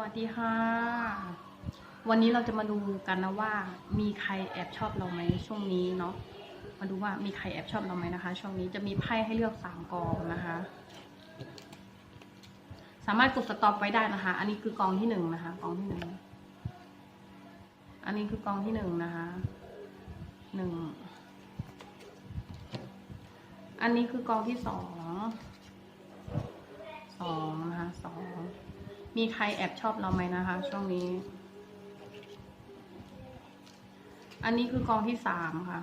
วัสดีค่ะ วันนี้เราจะมาดูกันนะว่า มีใครแอบชอบเราไหมช่วงนี้เนาะมาดูว่ามีใครแอบชอบเราไหมนะคะ ช่วงนี้จะมีไพ่ให้เลือกสามกองนะคะ สามารถกดสต็อปไว้ได้นะคะ อันนี้คือกองที่หนึ่งนะคะกองที่หนึ่งอันนี้คือกองที่หนึ่งนะคะหนึ่งอันนี้คือกองที่สองสองนะคะสอง มีใครแอบชอบเราไหมนะคะ ช่วงนี้ อันนี้คือกองที่สามค่ะ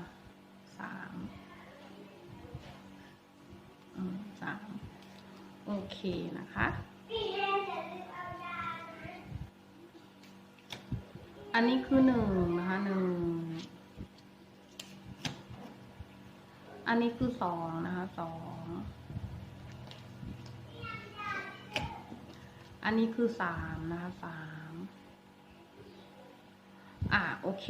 สามอืมสาม โอเคนะคะ อันนี้คือหนึ่งนะคะหนึ่ง อันนี้คือสองนะคะสอง อันนี้คือสามนะคะสามอ่าโอเค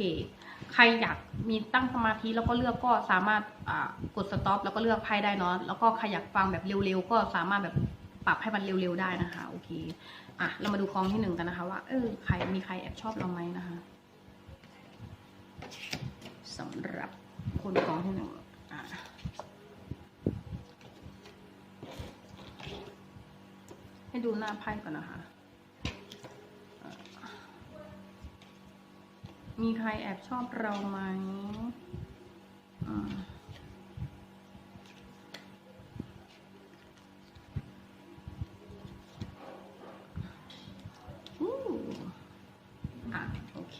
ใครอยากมีตั้งสมาธิแล้วก็เลือกก็สามารถอ่ากดสต็อปแล้วก็เลือกไพ่ได้เนาะแล้วก็ใครอยากฟังแบบเร็วๆก็สามารถแบบปรับให้มันเร็วๆได้นะคะ โอเค อะ เรามาดูกองที่หนึ่งกันนะคะ ว่า เออ ใครมีใครแอบชอบเราไหมนะคะสำหรับคนกองที่หนึ่ง ให้ดูหน้าไพ่ก่อนนะคะ มีใครแอบชอบเราไหมอืมอู้อะโอเค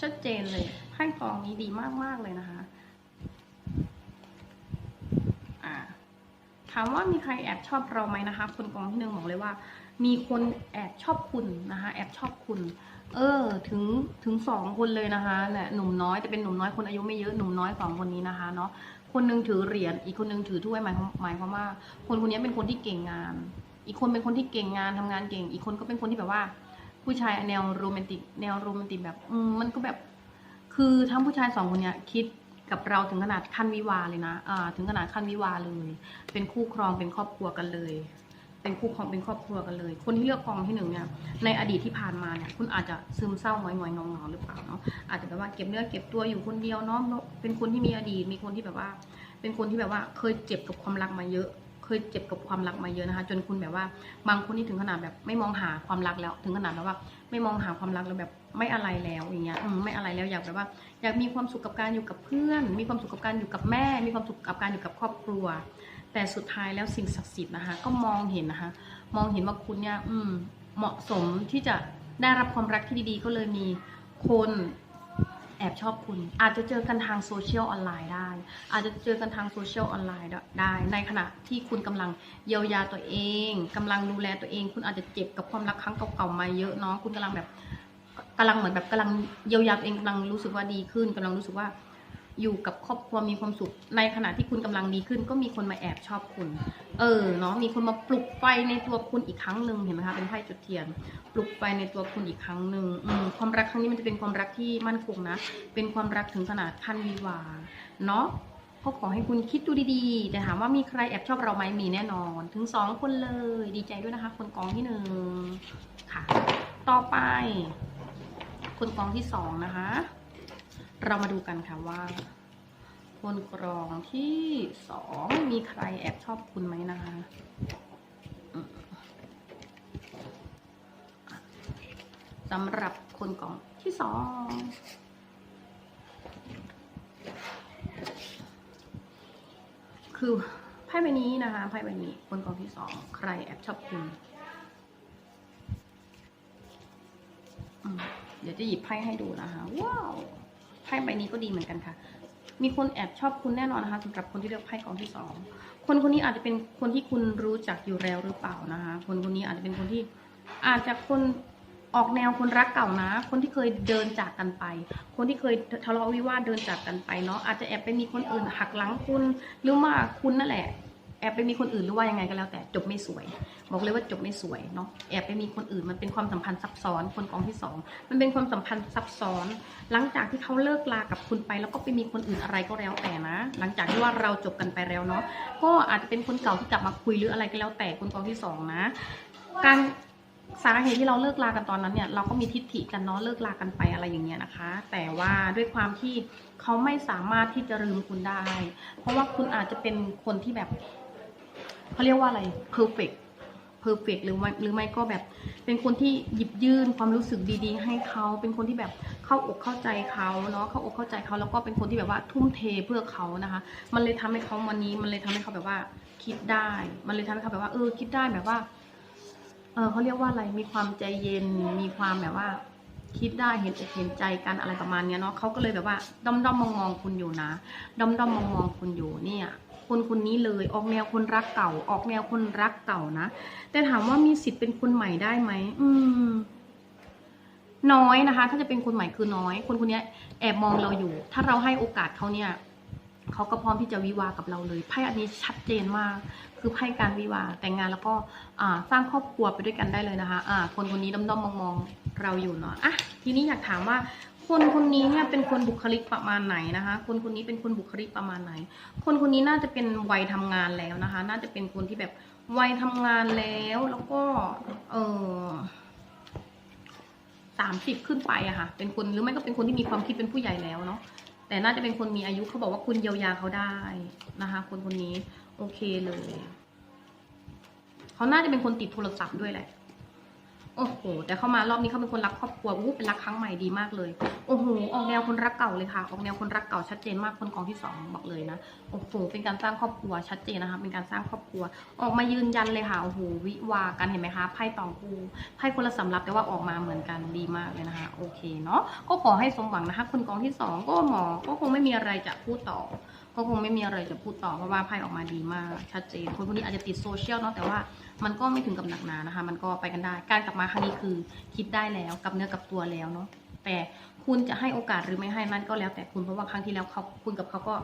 ชัดเจนเลยไพ่กองนี้ดีมาก ๆ เลยนะคะ อ่า ถามว่ามีใครแอบชอบเราไหมนะคะ คนกองที่หนึ่งบอกเลยว่า มีคนแอบชอบคุณนะคะ แอบชอบคุณ เออ ถึงถึงสองคนเลยนะคะแหละหนุ่มน้อยแต่เป็นหนุ่มน้อยคนอายุไม่เยอะหนุ่มน้อยสองคนนี้นะคะเนาะคนหนึงถือเหรียญอีกคนหนึงถือถ้วยหมายความหมายความว่า คนคนนี้เป็นคนที่เก่งงาน อีกคนเป็นคนที่เก่งงานทำงานเก่ง อีกคนก็เป็นคนที่แบบว่า ผู้ชายแนวโรแมนติกแนวโรแมนติกแบบ อืมมันก็แบบ คือทั้งผู้ชายสองคนเนี้ยคิด กับเราถึงขนาดขั้นวิวาเลยนะอ่าถึงขนาดขั้นวิวาเลย เป็นคู่ครองเป็นครอบครัวกันเลย เป็นคู่ครองเป็นครอบครัวกันเลย คนที่เลือกกองที่หนึ่งเนี่ย ในอดีตที่ผ่านมาเนี่ยคุณอาจจะซึมเศร้าหงอยหงอยงาเงาๆหรือเปล่าเนาะ อาจจะแบบว่าเก็บเนื้อเก็บตัวอยู่คนเดียวเนาะ เป็นคนที่มีอดีต มีคนที่แบบว่า เป็นคนที่แบบว่าเคยเจ็บกับความรักมาเยอะ ยเจ็บกับความรักมาเยอะนะคะ จนคุณแบบว่าบางคนที่ถึงขนาดแบบไม่มองหาความรักแล้ว ถึงขนาดแบบว่า ไม่มองหาความรักแล้วแบบไม่อะไรแล้วอย่างเงี้ยไม่อะไรแล้วอยากแบบว่า อยากมีความสุขกับการอยู่กับเพื่อน มีความสุขกับการอยู่กับแม่ มีความสุขกับการอยู่กับครอบครัว แต่สุดท้ายแล้วสิ่งศักดิ์สิทธิ์นะคะ ก็มองเห็นนะคะ มองเห็นว่าคุณเนี่ยเหมาะสมที่จะได้รับความรักที่ดีๆ ก็เลยมีคน แอบชอบคุณ อาจจะเจอกันทางโซเชียลออนไลน์ได้ อาจจะเจอกันทางโซเชียลออนไลน์ได้ ในขณะที่คุณกำลังเยียวยาตัวเองกำลังดูแลตัวเอง คุณอาจจะเจ็บกับความรักครั้งเก่าๆมาเยอะเนาะคุณกำลังแบบกำลังเหมือนแบบกำลังเยียวยาตัวเองกำลังรู้สึกว่าดีขึ้นกำลังรู้สึกว่า อยู่กับครอบครัวมีความสุข ในขณะที่คุณกำลังดีขึ้น ก็มีคนมาแอบชอบคุณ เออเนาะมีคนมาปลุกไฟในตัวคุณอีกครั้งหนึ่งเห็นไหมคะเป็นไพ่จุดเทียน ปลุกไฟในตัวคุณอีกครั้งหนึ่งความรักครั้งนี้มันจะเป็นความรักที่มั่นคงนะ เป็นความรักถึงขนาดขั้นวิวาเนาะก็ขอให้คุณคิดดูดีๆ แต่ถามว่ามีใครแอบชอบเราไหมมีแน่นอน ถึงสองคนเลย ดีใจด้วยนะคะ คนกองที่หนึ่งค่ะ ต่อไป คนกองที่สองนะคะ เรามาดูกันค่ะว่า คนกรองที่สองมีใครแอบชอบคุณไหมนะคะสำหรับคนกรองที่สองคือไพ่ใบนี้นะคะไพ่ใบนี้คนกองที่สองใครแอบชอบคุณเดี๋ยวจะหยิบไพ่ให้ดูนะคะ ว้าว พ่ใบนี้ก็ดีเหมือนกันค่ะ มีคนแอบชอบคุณแน่นอนนะคะสำหรับคนที่เลือกไพ่กองที่สองคนคนนี้อาจจะเป็นคนที่คุณรู้จักอยู่แล้วหรือเปล่านะคะ คนคนนี้อาจจะเป็นคนที่อาจจะคนออกแนวคนรักเก่านะ คนที่เคยเดินจากกันไป คนที่เคยทะเลาะวิวาทเดินจากกันไปเนาะอาจจะแอบไปมีคนอื่นหักหลังคุณหรือว่าคุณนั่นแหละ แอบไปมีคนอื่นหรือว่ายังไงก็แล้วแต่จบไม่สวย บอกเลยว่าจบไม่สวยเนาะแอบไปมีคนอื่นมันเป็นความสัมพันธ์ซับซ้อนคนกองที่สองมันเป็นความสัมพันธ์ซับซ้อน หลังจากที่เขาเลิกลากับคุณไป แล้วก็ไปมีคนอื่นอะไรก็แล้วแต่นะ หลังจากที่ว่าเราจบกันไปแล้วเนาะก็อาจจะเป็นคนเก่าที่กลับมาคุยหรืออะไรก็แล้วแต่คนกองที่สองนะการสาเหตุที่เราเลิกลากันตอนนั้นเนี่ยเราก็มีทิฏฐิกันเนาะเลิกลากันไปอะไรอย่างเงี้ยนะคะ แต่ว่าด้วยความที่เขาไม่สามารถที่จะลืมคุณได้ เพราะว่าคุณอาจจะเป็นคนที่แบบ เขาเรียกว่าอะไร perfect perfect หรือไม่หรือไม่ก็แบบ เป็นคนที่หยิบยื่นความรู้สึกดีๆ ให้เขาเป็นคนที่แบบเข้าอกเข้าใจเขาเนาะเข้าอกเข้าใจเขาแล้วก็เป็นคนที่แบบว่าทุ่มเทเพื่อเขานะคะ มันเลยทำให้เขาวันนี้ มันเลยทำให้เขาแบบว่า คิดได้ มันเลยทำให้เขาแบบว่า เออ คิดได้แบบว่า เออเขาเรียกว่าอะไรมีความใจเย็นมีความแบบว่า คิดได้เห็นอกเห็นใจกันอะไรประมาณเนี้ยเนาะเขาก็เลยแบบว่าด้อมด้อมมองมองคุณอยู่นะด้อมด้อมมองมองคุณอยู่เนี่ย คนคนนี้เลย ออกแนวคนรักเก่า ออกแนวคนรักเก่านะ แต่ถามว่ามีสิทธิ์เป็นคนใหม่ได้ไหมอืม น้อยนะคะ ถ้าจะเป็นคนใหม่คือน้อย คนคนนี้แอบมองเราอยู่ ถ้าเราให้โอกาสเขาเนี่ยเขาก็พร้อมที่จะวิวากับเราเลยไพ่อันนี้ชัดเจนมาก คือไพ่การวิวาแต่งงานแล้วก็อ่าสร้างครอบครัวไปด้วยกันได้เลยนะคะอ่าคนคนนี้ด้อมๆมองๆเราอยู่เนาะอะทีนี้อยากถามว่า คนคนนี้เนี่ยเป็นคนบุคลิกประมาณไหนนะคะ คนคนนี้เป็นคนบุคลิกประมาณไหน คนคนนี้น่าจะเป็นวัยทำงานแล้วนะคะ น่าจะเป็นคนที่แบบวัยทำงานแล้วแล้วก็ เออสามสิบขึ้นไปอะค่ะ เป็นคนหรือไม่ก็เป็นคนที่มีความคิดเป็นผู้ใหญ่แล้วเนาะแต่น่าจะเป็นคนมีอายุเขาบอกว่าคุณเยียวยาเขาได้นะคะ คนคนนี้ โอเคเลย เขาน่าจะเป็นคนติดโทรศัพท์ด้วยแหละ โอ้โห แต่เข้ามารอบนี้เขาเป็นคนรักครอบครัวอู้เป็นรักครั้งใหม่ดีมากเลย โอ้โห ออกแนวคนรักเก่าเลยค่ะ ออกแนวคนรักเก่าชัดเจนมาก คนกองที่สองบอกเลยนะ โอ้โห เป็นการสร้างครอบครัวชัดเจนนะคะ เป็นการสร้างครอบครัว ออกมายืนยันเลยค่ะ โอ้โห วิวากันเห็นไหมคะ ไพ่ตองคูไพ่คนละสำรับแต่ว่าออกมาเหมือนกันดีมากเลยนะคะ โอเคเนาะ ก็ขอให้สมหวังนะคะ คนกองที่สองก็หมอ ก็คงไม่มีอะไรจะพูดต่อ ก็คงไม่มีอะไรจะพูดต่อเพราะว่าไพ่ออกมาดีมากชัดเจนคนคนนี้อาจจะติดโซเชียลเนาะแต่ว่ามันก็ไม่ถึงกับหนักหนานะคะ มันก็ไปกันได้ การกลับมาครั้งนี้คือคิดได้แล้วกับเนื้อกับตัวแล้วเนาะแต่คุณจะให้โอกาสหรือไม่ให้นั่นก็แล้ว แต่คุณเพราะว่าครั้งที่แล้วเขาคุณกับเขาก็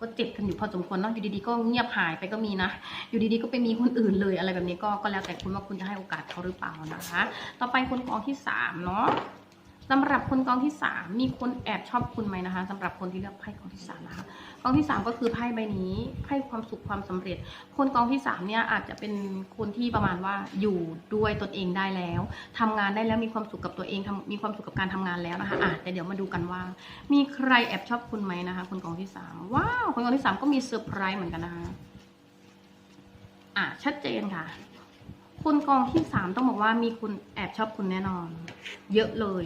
ก็เจ็บกันอยู่พอสมควรเนาะอยู่ดีๆก็เงียบหายไปก็มีนะ อยู่ดีๆก็ไปมีคนอื่นเลยอะไรแบบนี้ก็ก็แล้วแต่คุณว่าคุณจะให้โอกาสเขาหรือเปล่านะคะ ต่อไปคนกองที่สามเนาะ สำหรับคนกองที่สามมีคนแอบชอบคุณไหมนะคะสำหรับคนที่เลือกไพ่กองที่สามนะคะกองที่สามก็คือไพ่ใบนี้ไพ่ความสุขความสำเร็จ คนกองที่สามเนี่ยอาจจะเป็นคนที่ประมาณว่าอยู่ด้วยตนเองได้แล้วทำงานได้แล้วมีความสุขกับตัวเองมีความสุขกับการทำงานแล้วนะคะอะแต่เดี๋ยวมาดูกันว่า มีใครแอบชอบคุณไหมนะคะ คนกองที่สามว้าวคนกองที่สามก็มีเซอร์ไพรส์เหมือนกันนะคะอะชัดเจนค่ะคนกองที่สามต้องบอกว่ามีคุณแอบชอบคุณแน่นอน เยอะเลย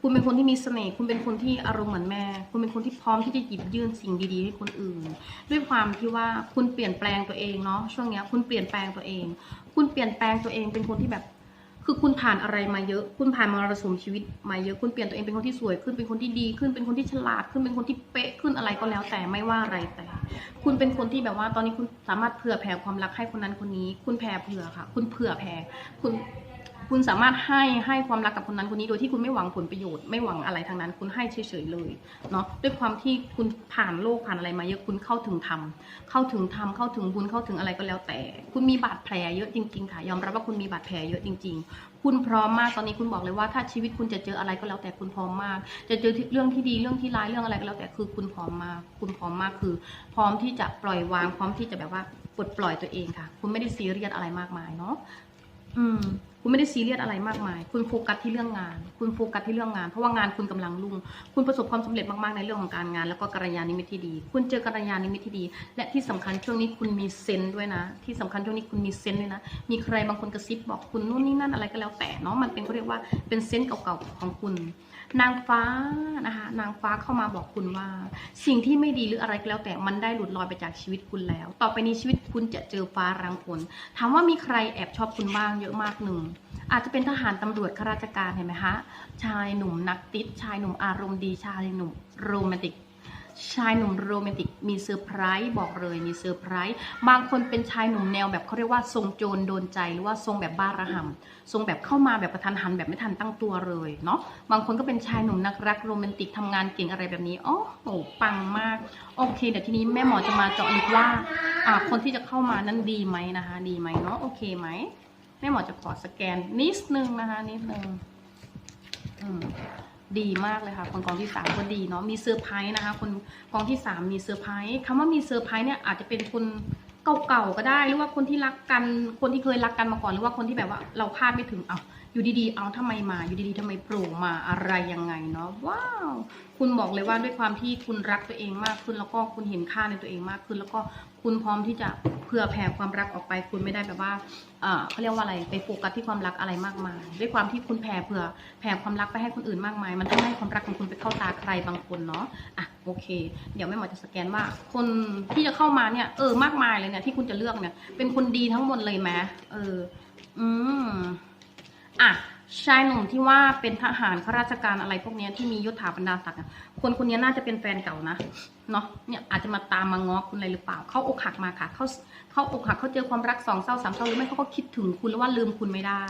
คุณเป็นคนที่มีเสน่ห์ คุณเป็นคนที่อารมณ์เหมือนแม่ คุณเป็นคนที่พร้อมที่จะหยิบยื่นสิ่งดีๆให้คนอื่น ด้วยความที่ว่าคุณเปลี่ยนแปลงตัวเองเนาะ ช่วงเนี้ยคุณเปลี่ยนแปลงตัวเอง คุณเปลี่ยนแปลงตัวเองเป็นคนที่แบบ คือคุณผ่านอะไรมาเยอะ คุณผ่านมรสุมชีวิตมาเยอะ คุณเปลี่ยนตัวเองเป็นคนที่สวยขึ้น เป็นคนที่ดีขึ้น เป็นคนที่ฉลาดขึ้น เป็นคนที่เป๊ะขึ้นอะไรก็แล้วแต่ไม่ว่าอะไรแต่ คุณเป็นคนที่แบบว่า ตอนนี้คุณสามารถเผื่อแผ่ความรักให้คนนั้นคนนี้ คุณแผ่เผื่อค่ะ คุณเผื่อแผ่ คุณ คุณสามารถให้ให้ความรักกับคนนั้นคนนี้โดยที่คุณไม่หวังผลประโยชน์ไม่หวังอะไรทางนั้น คุณให้เฉยๆเลยเนาะด้วยความที่คุณผ่านโลกผ่านอะไรมาเยอะคุณเข้าถึงธรรมเข้าถึงธรรมเข้าถึงบุญเข้าถึงอะไรก็แล้วแต่ คุณมีบาดแผลเยอะจริงๆค่ะยอมรับว่าคุณมีบาดแผลเยอะจริง ๆ คุณพร้อมมากตอนนี้คุณบอกเลยว่าถ้าชีวิตคุณจะเจออะไรก็แล้วแต่คุณพร้อมมาก จะเจอเรื่องที่ดีเรื่องที่ร้ายเรื่องอะไรก็แล้วแต่คือคุณพร้อมมาก คุณพร้อมมากคือ พร้อมที่จะปล่อยวางพร้อมที่จะแบบว่าปลดปล่อยตัวเองค่ะ คุณไม่ได้ซีเรียสอะไรมากมายเนาะอืม คุณไม่ได้ซีเรียสอะไรมากมาย คุณโฟกัสที่เรื่องงาน คุณโฟกัสที่เรื่องงาน เพราะว่างานคุณกำลังรุ่ง คุณประสบความสำเร็จมากๆในเรื่องของการงาน แล้วก็กัลยาณมิตรที่ดี คุณเจอกัลยาณมิตรที่ดี และที่สำคัญช่วงนี้คุณมีเซนด้วยนะ ที่สำคัญช่วงนี้คุณมีเซนส์ด้วยนะ มีใครบางคนกระซิบบอกคุณนู่นนี่นั่นอะไรก็แล้วแต่เนาะ มันเป็นเขาเรียกว่าเป็นเซนเก่าๆของคุณ นางฟ้านะคะนางฟ้าเข้ามาบอกคุณว่า สิ่งที่ไม่ดีหรืออะไรก็แล้วแต่มันได้หลุดลอยไปจากชีวิตคุณแล้ว ต่อไปนี้ชีวิตคุณจะเจอฟ้ารังฝนถามว่ามีใครแอบชอบคุณบ้างเยอะมากหนึ่งอาจจะเป็นทหารตำรวจข้าราชการเห็นไหมคะชายหนุ่มนักติดชายหนุ่มอารมณ์ดีชายหนุ่มโรแมนติก ชายหนุ่มโรแมนติกมีเซอร์ไพรส์บอกเลยมีเซอร์ไพรส์บางคนเป็นชายหนุ่มแนวแบบเขาเรียกว่าทรงโจรโดนใจหรือว่าทรงแบบบ้าระห่ำทรงแบบเข้ามาแบบประทันหันแบบไม่ทันตั้งตัวเลยเนาะบางคนก็เป็นชายหนุ่มนักรักโรแมนติกทำงานเก่งอะไรแบบนี้อ๋อโหปังมากโอเคเดี๋ยวทีนี้แม่หมอจะมาเจาะลึกว่าอ่าคนที่จะเข้ามานั้นดีไหมนะคะ ดีไหมเนาะโอเคไหมแม่หมอจะขอสแกนนิดนึงนะคะนิดนึงอืม ดีมากเลยค่ะ คนกองที่สามก็ดีเนาะมีเซอร์ไพรส์นะคะ คนกองที่สามมีเซอร์ไพรส์คำว่ามีเซอร์ไพรส์เนี่ยอาจจะเป็นคนเก่าๆก็ได้ หรือว่าคนที่รักกันคนที่เคยรักกันมาก่อน หรือว่าคนที่แบบว่าเราคาดไม่ถึงเอา อยู่ดีๆ เอาทำไมมา อยู่ดีๆทำไมโผล่มาอะไรยังไงเนาะ ว้าว คุณบอกเลยว่าด้วยความที่คุณรักตัวเองมากขึ้น แล้วก็คุณเห็นค่าในตัวเองมากขึ้น แล้วก็คุณพร้อมที่จะเผื่อแผ่ความรักออกไป คุณไม่ได้แบบว่าเออเขาเรียกว่าอะไร ไปโฟกัสที่ความรักอะไรมากมาย ด้วยความที่คุณแผ่เผื่อแผ่ความรักไปให้คนอื่นมากมาย มันทำให้ความรักของคุณไปเข้าตาใครบางคนเนาะ อะ โอเค เดี๋ยวแม่หมอจะสแกนว่า คนที่จะเข้ามาเนี่ย เออ มากมายเลยเนี่ย ที่คุณจะเลือกเนี่ย เป็นคนดีทั้งหมดเลยไหมเออ อืม อะชายหนุ่มที่ว่าเป็นทหารข้าราชการอะไรพวกเนี้ยที่มียศถาบรรดาศักดิ์อะคนคนนี้น่าจะเป็นแฟนเก่านะเนาะเนี่ยอาจจะมาตามมาง้อคุณอะไรหรือเปล่าเขาอกหักมาค่ะเขาเขาอกหักเขาเจอความรักสองเศร้าสามเศร้าหรือไม่เขาก็คิดถึงคุณแล้วว่าลืมคุณไม่ได้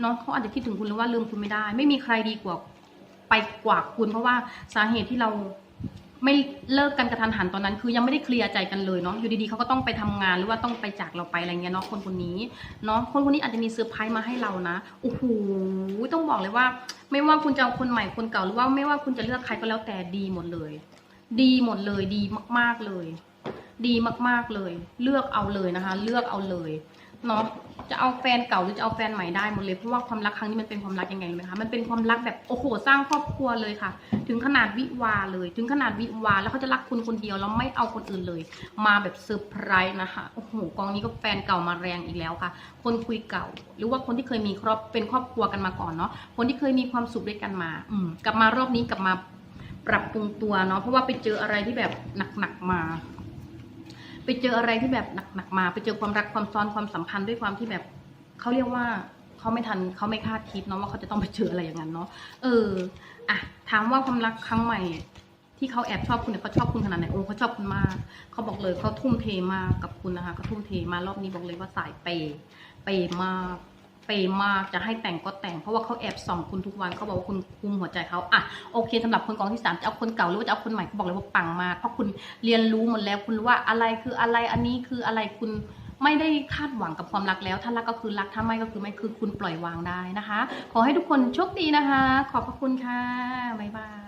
เนาะเขาอาจจะคิดถึงคุณแล้วว่าลืมคุณไม่ได้ ไม่มีใครดีกว่าไปกว่าคุณเพราะว่าสาเหตุที่เรา ไม่เลิกกันกระทันหันตอนนั้น คือยังไม่ได้เคลียร์ใจกันเลยเนาะอยู่ดีๆเขาก็ต้องไปทำงานหรือว่าต้องไปจากเราไปอะไรเงี้ยเนาะคนคนนี้เนาะคนคนนี้อาจจะมีเซอร์ไพรส์มาให้เรานะโอ้โหต้องบอกเลยว่า ไม่ว่าคุณจะเอาคนใหม่คนเก่าหรือว่าไม่ว่าคุณจะเลือกใครก็แล้วแต่ดีหมดเลย ดีหมดเลยดีมากๆเลย ดีมากๆเลย เลือกเอาเลยนะคะ เลือกเอาเลย เนาะจะเอาแฟนเก่าหรือจะเอาแฟนใหม่ได้หมดเลยเพราะว่าความรักครั้งนี้มันเป็นความรักยังไงรู้ไหมคะมันเป็นความรักแบบโอ้โหสร้างครอบครัวเลยค่ะ ถึงขนาดวิวาเลย ถึงขนาดวิวาแล้วเขาจะรักคุณคนเดียวแล้วไม่เอาคนอื่นเลย มาแบบเซอร์ไพรส์นะคะโอ้โหกองนี้ก็แฟนเก่ามาแรงอีกแล้วค่ะ คนคุยเก่า หรือว่าคนที่เคยมีครอบเป็นครอบครัวกันมาก่อนเนาะคนที่เคยมีความสุขด้วยกันมา อืมกลับมารอบนี้กลับมาปรับปรุงตัวเนาะเพราะว่าไปเจออะไรที่แบบหนักๆมา ไปเจออะไรที่แบบหนักๆมา ไปเจอความรักความซ้อนความสัมพันธ์ด้วยความที่แบบเขาเรียกว่าเขาไม่ทันเขาไม่คาดคิดเนาะว่าเขาจะต้องไปเจออะไรอย่างนั้นเนาะเอออะถามว่าความรักครั้งใหม่ ที่เขาแอบชอบคุณเนี่ยเขาชอบคุณขนาดไหนโอ้เขาชอบคุณมากเขาบอกเลยเขาทุ่มเทมากกับคุณนะคะเขาทุ่มเทมารอบนี้บอกเลยว่าสายเปย์เปย์มาก เปย์มากจะให้แต่งก็แต่งเพราะว่าเขาแอบส่องคุณทุกวันเขาบอกว่าคุณคุมหัวใจเขาอะโอเคสำหรับคนกองที่สามจะเอาคนเก่าหรือว่าจะเอาคนใหม่เขาบอกเลยว่าปังมากเพราะคุณเรียนรู้หมดแล้วคุณรู้ว่าอะไรคืออะไรอันนี้คืออะไรคุณไม่ได้คาดหวังกับความรักแล้ว ถ้ารักก็คือรักถ้าไม่ก็คือไม่คือคุณปล่อยวางได้นะคะ ขอให้ทุกคนโชคดีนะคะ ขอบพระคุณค่ะบ๊ายบาย